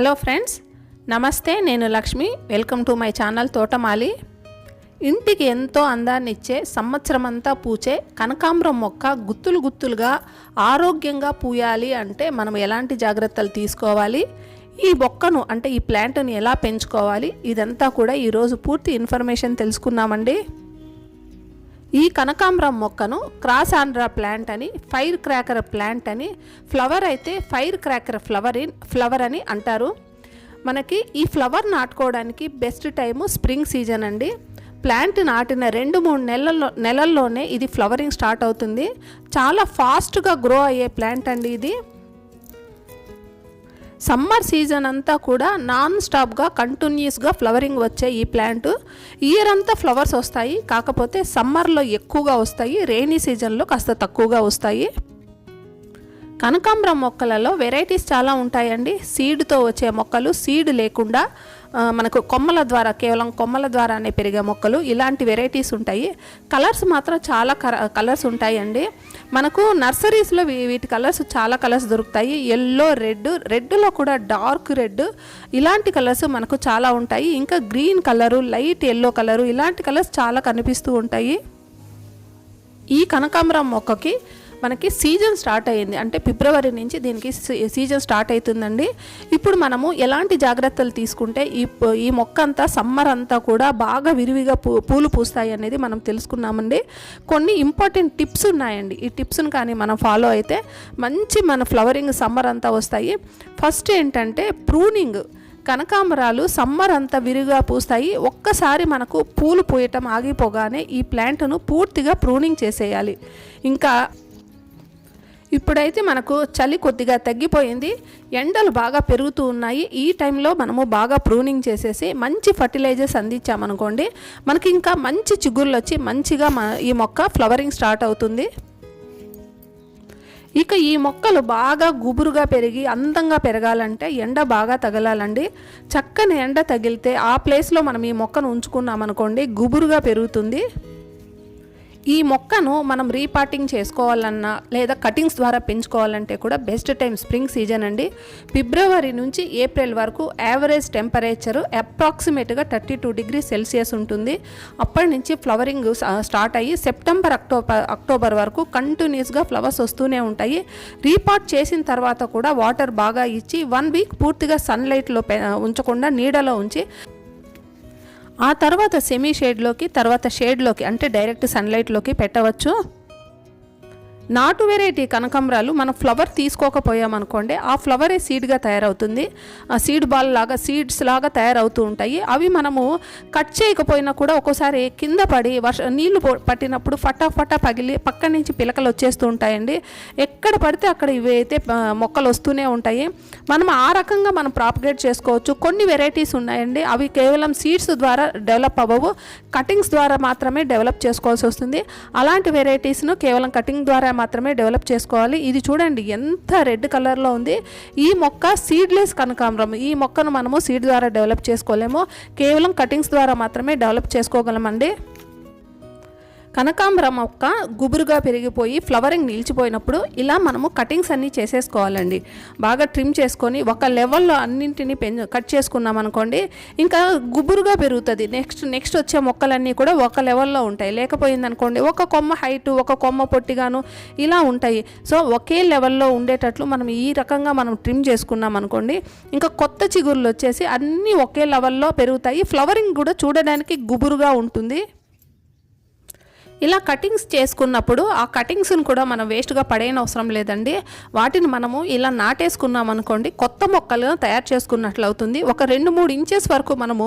Hello friends నమస్తే నేను Lakshmi. Welcome to my channel Thotamali. ఇంటికి ఎంతో అందాన్ని ఇచ్చే సంవత్సరమంతా పూచే కనకాంబరం మొక్క గుత్తులు గుత్తులుగా ఆరోగ్యంగా పూయాలి అంటే మనం ఎలాంటి జాగ్రత్తలు తీసుకోవాలి? ఈ మొక్కను అంటే ఈ ప్లాంట్ను ఎలా పెంచుకోవాలి? ఇదంతా కూడా ఈరోజు పూర్తి ఇన్ఫర్మేషన్ తెలుసుకున్నామండి ఈ కనకాంబరం మొక్కను క్రాస్ ఆంధ్ర ప్లాంట్ అని ఫైర్ క్రాకర్ ప్లాంట్ అని ఫ్లవర్ అయితే ఫైర్ క్రాకర్ ఫ్లవర్ ఫ్లవర్ అని అంటారు. మనకి ఈ ఫ్లవర్ నాటుకోవడానికి బెస్ట్ టైము స్ప్రింగ్ సీజన్ అండి. ప్లాంట్ నాటిన రెండు మూడు నెలల్లో నెలల్లోనే ఇది ఫ్లవరింగ్ స్టార్ట్ అవుతుంది. చాలా ఫాస్ట్గా గ్రో అయ్యే ప్లాంట్ అండి ఇది. సమ్మర్ సీజన్ అంతా కూడా నాన్ స్టాప్గా కంటిన్యూస్గా ఫ్లవరింగ్ వచ్చే ఈ ప్లాంట్. ఇయర్ అంతా ఫ్లవర్స్ వస్తాయి. కాకపోతే సమ్మర్లో ఎక్కువగా వస్తాయి. రెయినీ సీజన్లో కాస్త తక్కువగా వస్తాయి. కనకాంబరం మొక్కలలో వెరైటీస్ చాలా ఉంటాయండి. సీడ్తో వచ్చే మొక్కలు సీడ్ లేకుండా మనకు కొమ్మల ద్వారా కేవలం కొమ్మల ద్వారానే పెరిగే మొక్కలు ఇలాంటి వెరైటీస్ ఉంటాయి. కలర్స్ మాత్రం చాలా కలర్స్ ఉంటాయండి. మనకు నర్సరీస్లో వీటి కలర్స్ చాలా కలర్స్ దొరుకుతాయి. ఎల్లో రెడ్ రెడ్లో కూడా డార్క్ రెడ్ ఇలాంటి కలర్స్ మనకు చాలా ఉంటాయి. ఇంకా green colour light yellow colour ఇలాంటి కలర్స్ చాలా కనిపిస్తూ ఉంటాయి. ఈ కనకాంబరం మొక్కకి మనకి సీజన్ స్టార్ట్ అయ్యింది. అంటే ఫిబ్రవరి నుంచి దీనికి సీజన్ స్టార్ట్ అవుతుందండి ఇప్పుడు మనము ఎలాంటి జాగ్రత్తలు తీసుకుంటే ఈ ఈ మొక్క అంతా సమ్మర్ అంతా కూడా బాగా విరివిగా పూ పూలు పూస్తాయి అనేది మనం తెలుసుకున్నామండి. కొన్ని ఇంపార్టెంట్ టిప్స్ ఉన్నాయండి. ఈ టిప్స్ని కానీ మనం ఫాలో అయితే మంచి మన ఫ్లవరింగ్ సమ్మర్ అంతా వస్తాయి. ఫస్ట్ ఏంటంటే ప్రూనింగ్. కనకాంబరాలు సమ్మర్ అంతా విరిగా పూస్తాయి. ఒక్కసారి మనకు పూలు పూయటం ఆగిపోగానే ఈ ప్లాంట్ను పూర్తిగా ప్రూనింగ్ చేసేయాలి. ఇంకా ఇప్పుడైతే మనకు చలి కొద్దిగా తగ్గిపోయింది. ఎండలు బాగా పెరుగుతూ ఉన్నాయి. ఈ టైంలో మనము బాగా ప్రూనింగ్ చేసేసి మంచి ఫర్టిలైజర్స్ అందించామనుకోండి మనకి ఇంకా మంచి చిగుళ్ళు వచ్చి మంచిగా ఈ మొక్క ఫ్లవరింగ్ స్టార్ట్ అవుతుంది. ఇక ఈ మొక్కలు బాగా గుబురుగా పెరిగి అందంగా పెరగాలంటే ఎండ బాగా తగలాలండి. చక్కని ఎండ తగిలితే ఆ ప్లేస్లో మనం ఈ మొక్కను ఉంచుకున్నాం అనుకోండి గుబురుగా పెరుగుతుంది. ఈ మొక్కను మనం రీపాటింగ్ చేసుకోవాలన్నా లేదా కటింగ్స్ ద్వారా పెంచుకోవాలంటే కూడా బెస్ట్ టైం స్ప్రింగ్ సీజన్ అండి. ఫిబ్రవరి నుంచి ఏప్రిల్ వరకు యావరేజ్ టెంపరేచర్ అప్రాక్సిమేట్గా థర్టీ టూ డిగ్రీ సెల్సియస్ ఉంటుంది. అప్పటి నుంచి ఫ్లవరింగ్ స్టార్ట్ అయ్యి సెప్టెంబర్ అక్టోబర్ అక్టోబర్ వరకు కంటిన్యూస్గా ఫ్లవర్స్ వస్తూనే ఉంటాయి. రీపాట్ చేసిన తర్వాత కూడా వాటర్ బాగా ఇచ్చి వన్ వీక్ పూర్తిగా సన్లైట్లో ఉంచకుండా నీడలో ఉంచి ఆ తర్వాత సెమీ షేడ్లోకి తర్వాత షేడ్లోకి అంటే డైరెక్ట్ సన్లైట్లోకి పెట్టవచ్చు. నాటు వెరైటీ కనకంబరాలు మనం ఫ్లవర్ తీసుకోకపోయామనుకోండి ఆ ఫ్లవరే సీడ్గా తయారవుతుంది. ఆ సీడ్ బాల్ లాగా సీడ్స్ లాగా తయారవుతూ ఉంటాయి. అవి మనము కట్ చేయకపోయినా కూడా ఒక్కోసారి కింద పడి వర్ష నీళ్ళు పట్టినప్పుడు ఫటాఫటా పగిలి పక్క నుంచి పిలకలు వచ్చేస్తూ ఉంటాయండి. ఎక్కడ పడితే అక్కడ ఇవి అయితే మొక్కలు వస్తూనే ఉంటాయి. మనం ఆ రకంగా మనం ప్రాపగేట్ చేసుకోవచ్చు. కొన్ని వెరైటీస్ ఉన్నాయండి. అవి కేవలం సీడ్స్ ద్వారా డెవలప్ అవ్వవు. కటింగ్స్ ద్వారా మాత్రమే డెవలప్ చేసుకోవాల్సి వస్తుంది. అలాంటి వెరైటీస్ను కేవలం కటింగ్ ద్వారా మాత్రమే డెవలప్ చేసుకోవాలి. ఇది చూడండి ఎంత రెడ్ కలర్లో ఉంది. ఈ మొక్క సీడ్లెస్ కనకాంబరం. ఈ మొక్కను మనము సీడ్ ద్వారా డెవలప్ చేసుకోలేము. కేవలం కటింగ్స్ ద్వారా మాత్రమే డెవలప్ చేసుకోగలమండి. కనకాంబరం మొక్క గుబురుగా పెరిగిపోయి ఫ్లవరింగ్ నిలిచిపోయినప్పుడు ఇలా మనము కటింగ్స్ అన్నీ చేసేసుకోవాలండి. బాగా ట్రిమ్ చేసుకొని ఒక లెవెల్లో అన్నింటినీ పెం కట్ చేసుకున్నాం అనుకోండి ఇంకా గుబురుగా పెరుగుతుంది. నెక్స్ట్ నెక్స్ట్ వచ్చే మొక్కలన్నీ కూడా ఒక లెవెల్లో ఉంటాయి. లేకపోయిందనుకోండి ఒక కొమ్మ హైట్ ఒక కొమ్మ పొట్టిగాను ఇలా ఉంటాయి. సో ఒకే లెవెల్లో ఉండేటట్లు మనం ఈ రకంగా మనం ట్రిమ్ చేసుకున్నాం అనుకోండి ఇంకా కొత్త చిగుర్లు వచ్చేసి అన్నీ ఒకే లెవెల్లో పెరుగుతాయి. ఫ్లవరింగ్ కూడా చూడడానికి గుబురుగా ఉంటుంది. ఇలా కటింగ్స్ చేసుకున్నప్పుడు ఆ కటింగ్స్ని కూడా మనం వేస్ట్గా పడేయన అవసరం లేదండి. వాటిని మనము ఇలా నాటేసుకున్నాం అనుకోండి కొత్త మొక్కలు తయారు చేసుకున్నట్లు అవుతుంది. ఒక రెండు మూడు ఇంచెస్ వరకు మనము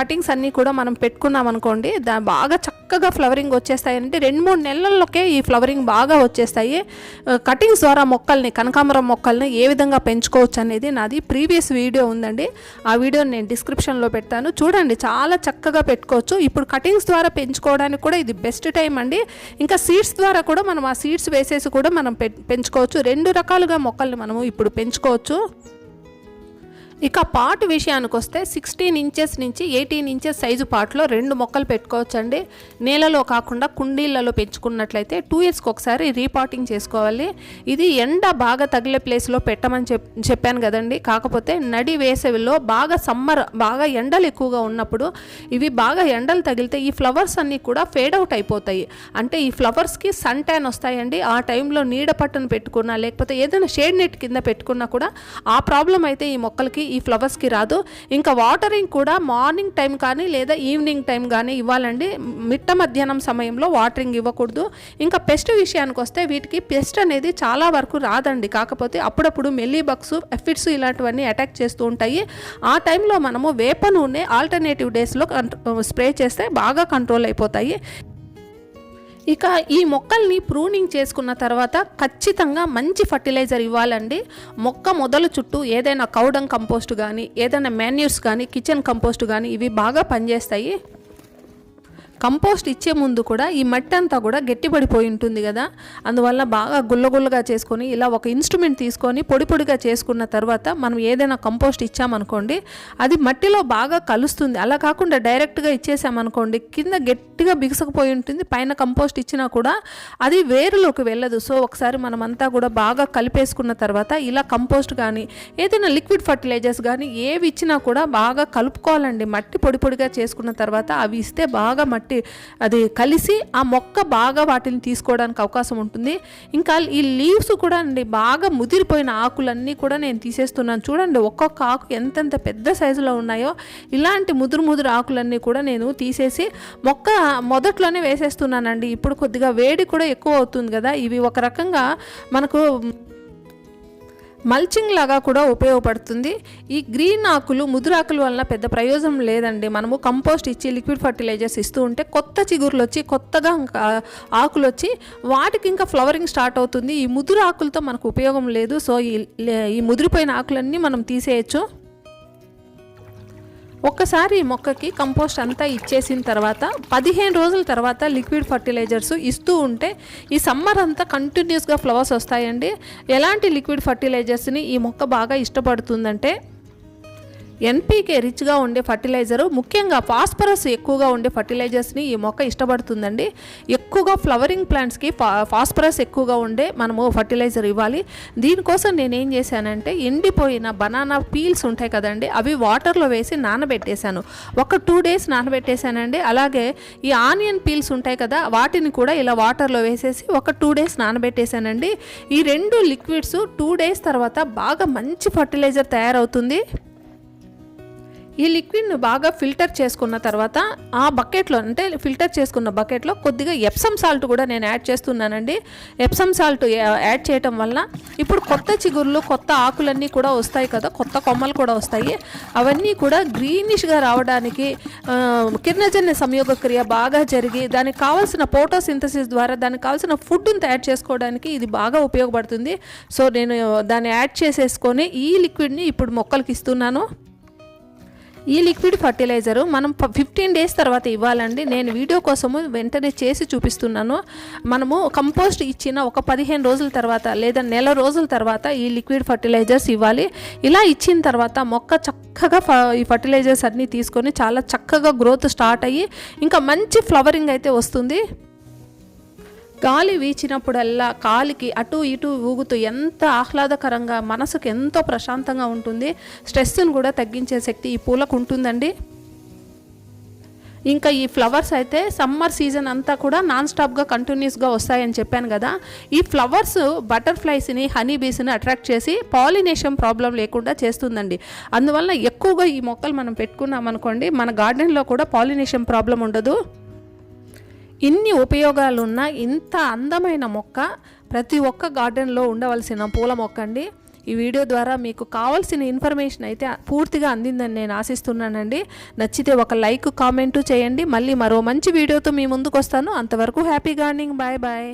కటింగ్స్ అన్నీ కూడా మనం పెట్టుకున్నాం అనుకోండి దా బాగా చక్కగా ఫ్లవరింగ్ వచ్చేస్తాయి అంటే రెండు మూడు నెలల్లోకే ఈ ఫ్లవరింగ్ బాగా వచ్చేస్తాయి. కటింగ్స్ ద్వారా మొక్కల్ని కనకాంబరం మొక్కల్ని ఏ విధంగా పెంచుకోవచ్చు అనేది నాది ప్రీవియస్ వీడియో ఉందండి. ఆ వీడియో నేను డిస్క్రిప్షన్లో పెడతాను. చూడండి చాలా చక్కగా పెట్టుకోవచ్చు. ఇప్పుడు కటింగ్స్ ద్వారా పెంచుకోవడానికి కూడా ఇది బెస్ట్ టైం అండి. ఇంకా సీడ్స్ ద్వారా కూడా మనం ఆ సీడ్స్ వేసేసి కూడా మనం పె- పెంచుకోవచ్చు. రెండు రకాలుగా మొక్కల్ని మనము ఇప్పుడు పెంచుకోవచ్చు. ఇక పాటు విషయానికి వస్తే సిక్స్టీన్ ఇంచెస్ నుంచి ఎయిటీన్ ఇంచెస్ సైజు పాట్లో రెండు మొక్కలు పెట్టుకోవచ్చండి. నేలలో కాకుండా కుండీలలో పెంచుకున్నట్లయితే టూ ఇయర్స్కి ఒకసారి రీపాటింగ్ చేసుకోవాలి. ఇది ఎండ బాగా తగిలే ప్లేస్లో పెట్టమని చెప్ చెప్పాను కదండి. కాకపోతే నడి వేసవిలో బాగా సమ్మర్ బాగా ఎండలు ఎక్కువగా ఉన్నప్పుడు ఇవి బాగా ఎండలు తగిలితే ఈ ఫ్లవర్స్ అన్నీ కూడా ఫేడ్ అవుట్ అయిపోతాయి. అంటే ఈ ఫ్లవర్స్కి సన్ ట్యాన్ వస్తాయండి. ఆ టైంలో నీడ పట్టును పెట్టుకున్నా లేకపోతే ఏదైనా షేడ్ నెట్ కింద పెట్టుకున్నా కూడా ఆ ప్రాబ్లం అయితే ఈ మొక్కలకి ఈ ఫ్లవర్స్కి రాదు. ఇంకా వాటరింగ్ కూడా మార్నింగ్ టైం కానీ లేదా ఈవినింగ్ టైం కానీ ఇవ్వాలండి. మిట్ట మధ్యాహ్నం సమయంలో వాటరింగ్ ఇవ్వకూడదు. ఇంకా పెస్ట్ విషయానికి వస్తే వీటికి పెస్ట్ అనేది చాలా వరకు రాదండి. కాకపోతే అప్పుడప్పుడు మెల్లీ బగ్స్ ఎఫిడ్స్ ఇలాంటివన్నీ అటాక్ చేస్తూ ఉంటాయి. ఆ టైంలో మనము వేప నూనె ఆల్టర్నేటివ్ డేస్లో స్ప్రే చేస్తే బాగా కంట్రోల్ అయిపోతాయి. ఇక ఈ మొక్కల్ని ప్రూనింగ్ చేసుకున్న తర్వాత ఖచ్చితంగా మంచి ఫర్టిలైజర్ ఇవ్వాలండి. మొక్క మొదలు చుట్టూ ఏదైనా కౌడం కంపోస్ట్ కానీ ఏదైనా మాన్యూర్స్ కానీ కిచెన్ కంపోస్ట్ కానీ ఇవి బాగా పనిచేస్తాయి. కంపోస్ట్ ఇచ్చే ముందు కూడా ఈ మట్టి అంతా కూడా గట్టిపడిపోయి ఉంటుంది కదా. అందువల్ల బాగా గుల్లగుల్లగా చేసుకొని ఇలా ఒక ఇన్స్ట్రుమెంట్ తీసుకొని పొడి పొడిగా చేసుకున్న తర్వాత మనం ఏదైనా కంపోస్ట్ ఇచ్చామనుకోండి అది మట్టిలో బాగా కలుస్తుంది. అలా కాకుండా డైరెక్ట్గా ఇచ్చేసామనుకోండి కింద గట్టిగా బిగుసకపోయి ఉంటుంది. పైన కంపోస్ట్ ఇచ్చినా కూడా అది వేరులోకి వెళ్ళదు. సో ఒకసారి మనమంతా కూడా బాగా కలిపేసుకున్న తర్వాత ఇలా కంపోస్ట్ కానీ ఏదైనా లిక్విడ్ ఫర్టిలైజర్స్ కానీ ఏవి ఇచ్చినా కూడా బాగా కలుపుకోవాలండి. మట్టి పొడి పొడిగా చేసుకున్న తర్వాత అవి ఇస్తే బాగా మట్టి అది కలిసి ఆ మొక్క బాగా వాటిని తీసుకోవడానికి అవకాశం ఉంటుంది. ఇంకా ఈ లీవ్స్ కూడా అండి బాగా ముదిరిపోయిన ఆకులన్నీ కూడా నేను తీసేస్తున్నాను. చూడండి ఒక్కొక్క ఆకు ఎంతెంత పెద్ద సైజులో ఉన్నాయో ఇలాంటి ముదురు ముదురు ఆకులన్నీ కూడా నేను తీసేసి మొక్క మొదట్లోనే వేసేస్తున్నానండి. ఇప్పుడు కొద్దిగా వేడి కూడా ఎక్కువ అవుతుంది కదా ఇవి ఒక రకంగా మనకు మల్చింగ్ లాగా కూడా ఉపయోగపడుతుంది. ఈ గ్రీన్ ఆకులు ముదురాకుల వలన పెద్ద ప్రయోజనం లేదండి. మనము కంపోస్ట్ ఇచ్చి లిక్విడ్ ఫర్టిలైజర్స్ ఇస్తూ ఉంటే కొత్త చిగురులు వచ్చి కొత్తగా ఇంకా ఆకులు వచ్చి వాటికి ఇంకా ఫ్లవరింగ్ స్టార్ట్ అవుతుంది. ఈ ముదురు ఆకులతో మనకు ఉపయోగం లేదు. సో ఈ ఈ ముదిరిపోయిన ఆకులన్నీ మనం తీసేయచ్చు. ఒక్కసారి ఈ మొక్కకి కంపోస్ట్ అంతా ఇచ్చేసిన తర్వాత పదిహేను రోజుల తర్వాత లిక్విడ్ ఫర్టిలైజర్స్ ఇస్తూ ఉంటే ఈ సమ్మర్ అంతా కంటిన్యూస్గా ఫ్లవర్స్ వస్తాయండి. ఎలాంటి లిక్విడ్ ఫర్టిలైజర్స్ని ఈ మొక్క బాగా ఇష్టపడుతుందంటే ఎన్పీకే రిచ్గా ఉండే ఫర్టిలైజరు ముఖ్యంగా ఫాస్ఫరస్ ఎక్కువగా ఉండే ఫర్టిలైజర్స్ని ఈ మొక్క ఇష్టపడుతుందండి. ఎక్కువగా ఫ్లవరింగ్ ప్లాంట్స్కి ఫా ఫాస్ఫరస్ ఎక్కువగా ఉండే మనము ఫర్టిలైజర్ ఇవ్వాలి. దీనికోసం నేను ఏం చేశానంటే ఎండిపోయిన బనానా పీల్స్ ఉంటాయి కదండి అవి వాటర్లో వేసి నానబెట్టేశాను. ఒక టూ డేస్ నానబెట్టేశానండి. అలాగే ఈ ఆనియన్ పీల్స్ ఉంటాయి కదా వాటిని కూడా ఇలా వాటర్లో వేసేసి ఒక టూ డేస్ నానబెట్టేశానండి. ఈ రెండు లిక్విడ్స్ టూ డేస్ తర్వాత బాగా మంచి ఫర్టిలైజర్ తయారవుతుంది. ఈ లిక్విడ్ను బాగా ఫిల్టర్ చేసుకున్న తర్వాత ఆ బకెట్లో అంటే ఫిల్టర్ చేసుకున్న బకెట్లో కొద్దిగా ఎప్సమ్ సాల్ట్ కూడా నేను యాడ్ చేస్తున్నానండి. ఎప్సమ్ సాల్ట్ యాడ్ చేయటం వల్ల ఇప్పుడు కొత్త చిగుర్లు కొత్త ఆకులన్నీ కూడా వస్తాయి కదా కొత్త కొమ్మలు కూడా వస్తాయి. అవన్నీ కూడా గ్రీనిష్గా రావడానికి కిరణజన్య సంయోగ క్రియ బాగా జరిగి దానికి కావాల్సిన ఫోటోసింథసిస్ ద్వారా దానికి కావాల్సిన ఫుడ్ని తయారు చేసుకోవడానికి ఇది బాగా ఉపయోగపడుతుంది. సో నేను దాన్ని యాడ్ చేసేసుకొని ఈ లిక్విడ్ని ఇప్పుడు మొక్కలకి ఇస్తున్నాను. ఈ లిక్విడ్ ఫర్టిలైజరు మనం ఫిఫ్టీన్ డేస్ తర్వాత ఇవ్వాలండి. నేను వీడియో కోసము వెంటనే చేసి చూపిస్తున్నాను. మనము కంపోస్ట్ ఇచ్చిన ఒక పదిహేను రోజుల తర్వాత లేదా నెల రోజుల తర్వాత ఈ లిక్విడ్ ఫర్టిలైజర్స్ ఇవ్వాలి. ఇలా ఇచ్చిన తర్వాత మొక్క చక్కగా ఈ ఫర్టిలైజర్స్ అన్నీ తీసుకొని చాలా చక్కగా గ్రోత్ స్టార్ట్ అయ్యి ఇంకా మంచి ఫ్లవరింగ్ అయితే వస్తుంది. గాలి వీచినప్పుడల్లా కాలికి అటు ఇటు ఊగుతూ ఎంత ఆహ్లాదకరంగా మనసుకు ఎంతో ప్రశాంతంగా ఉంటుంది. స్ట్రెస్ని కూడా తగ్గించే శక్తి ఈ పూలకు ఉంటుందండి. ఇంకా ఈ ఫ్లవర్స్ అయితే సమ్మర్ సీజన్ అంతా కూడా నాన్ స్టాప్గా కంటిన్యూస్గా వస్తాయని చెప్పాను కదా. ఈ ఫ్లవర్స్ బటర్ఫ్లైస్ని హనీ బీస్ని అట్రాక్ట్ చేసి పాలినేషన్ ప్రాబ్లం లేకుండా చేస్తుందండి. అందువల్ల ఎక్కువగా ఈ మొక్కలు మనం పెట్టుకున్నాం అనుకోండి మన గార్డెన్లో కూడా పాలినేషన్ ప్రాబ్లం ఉండదు. ఇన్ని ఉపయోగాలున్న ఇంత అందమైన మొక్క ప్రతి ఒక్క గార్డెన్లో ఉండవలసిన పూల మొక్క అండి ఈ వీడియో ద్వారా మీకు కావాల్సిన ఇన్ఫర్మేషన్ అయితే పూర్తిగా అందిందని నేను ఆశిస్తున్నానండి. నచ్చితే ఒక లైక్ కామెంటు చేయండి. మళ్ళీ మరో మంచి వీడియోతో మీ ముందుకు వస్తాను అంతవరకు హ్యాపీ గార్డెనింగ్. Bye bye.